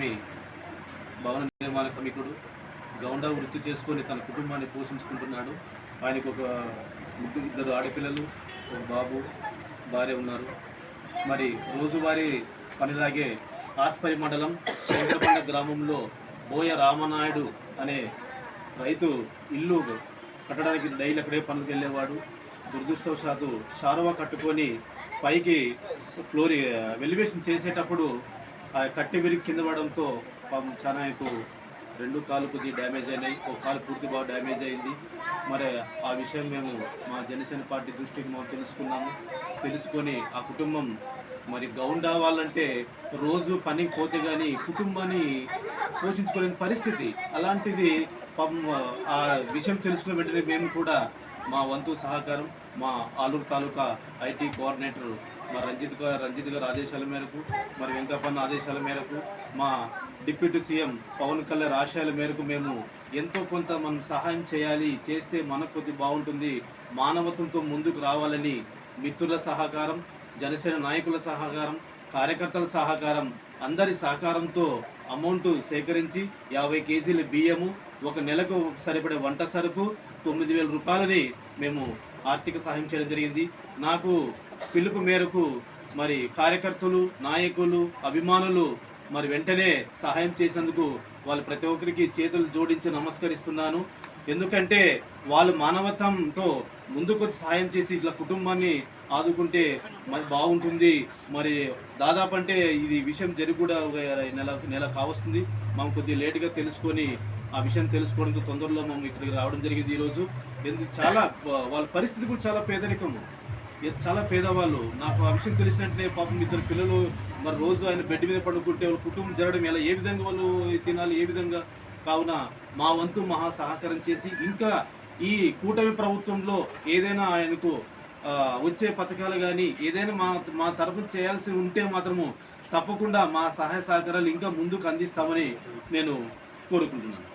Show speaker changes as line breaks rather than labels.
మీ భవన నిర్మాణ కార్మికుడు గౌండా వృత్తి చేసుకొని తన కుటుంబాన్ని పోషించుకుంటున్నాడు. ఆయనకు ఒక ముగ్గురు ఇద్దరు ఆడపిల్లలు ఒక బాబు భార్య ఉన్నారు. మరి రోజువారీ పనిలాగే ఆస్పరి మండలం శంకరపండ గ్రామంలో బోయ రామనాయుడు అనే రైతు ఇల్లు కట్టడానికి డైలీ అక్కడే పనులకు వెళ్ళేవాడు. దురదృష్టవశాత్తు షారువ కట్టుకొని పైకి ఫ్లోర్ వెలివేషన్ చేసేటప్పుడు ఆ కట్టె విరిగి కింద పడడంతో పాపం చాలా ఆయనకు రెండు కాలు కొద్దిగా డ్యామేజ్ అయినాయి. ఒక కాలు పూర్తి బాగా డ్యామేజ్ అయింది. మరి ఆ విషయం మేము మా జనసేన పార్టీ దృష్టికి మేము తెలుసుకున్నాము. తెలుసుకొని ఆ కుటుంబం మరి గౌండవాలంటే రోజు పనికి పోతే కానీ కుటుంబాన్ని పోషించుకోలేని పరిస్థితి. అలాంటిది పాపం ఆ విషయం తెలుసుకున్న వెంటనే మేము కూడా మా వంతు సహకారం మా ఆలూరు తాలూకా ఐటీ కోఆర్డినేటర్ మా రంజిత్ గారు రంజిత్ గారు ఆదేశాల మేరకు మరి వెంకప్పన్న ఆదేశాల మేరకు మా డిప్యూటీ సీఎం పవన్ కళ్యాణ్ ఆశయాల మేరకు మేము ఎంతో కొంత మనం సహాయం చేయాలి చేస్తే మనకు కొద్ది బాగుంటుంది మానవత్వంతో ముందుకు రావాలని మిత్రుల సహకారం జనసేన నాయకుల సహకారం కార్యకర్తల సహకారం అందరి సహకారంతో అమౌంట్ సేకరించి యాభై కేజీల బియ్యము ఒక నెలకు సరిపడే వంట సరుకు తొమ్మిది వేల రూపాయలని మేము ఆర్థిక సహాయం చేయడం జరిగింది. నాకు పిలుపు మేరకు మరి కార్యకర్తలు నాయకులు అభిమానులు మరి వెంటనే సహాయం చేసినందుకు వాళ్ళు ప్రతి ఒక్కరికి చేతులు జోడించి నమస్కరిస్తున్నాను. ఎందుకంటే వాళ్ళు మానవత్వంతో ముందుకొచ్చి సహాయం చేసి ఇట్లా కుటుంబాన్ని ఆదుకుంటే మరి బాగుంటుంది. మరి దాదాపు అంటే ఇది విషయం జరిగి కూడా ఒక నెల నెల కావస్తుంది. మనం కొద్దిగా లేటుగా తెలుసుకొని ఆ విషయం తెలుసుకోవడంతో తొందరలో మనం ఇక్కడికి రావడం జరిగింది ఈరోజు. ఎందుకు చాలా వాళ్ళ పరిస్థితి కూడా చాలా పేదరికము చాలా పేదవాళ్ళు. నాకు ఆ విషయం తెలిసినట్టే పాపం ఇద్దరు పిల్లలు మరి రోజు ఆయన బెడ్ మీద పడుకుంటే వాళ్ళ కుటుంబం జరగడం ఎలా ఏ విధంగా వాళ్ళు తినాలి ఏ విధంగా? కావున మా వంతు మహా సహకారం చేసి ఇంకా ఈ కూటమి ప్రభుత్వంలో ఏదైనా ఆయనకు వచ్చే పథకాలు కానీ ఏదైనా మా మా తరపున చేయాల్సి ఉంటే మాత్రము తప్పకుండా మా సహాయ సహకారాలు ఇంకా ముందుకు అందిస్తామని నేను కోరుకుంటున్నాను.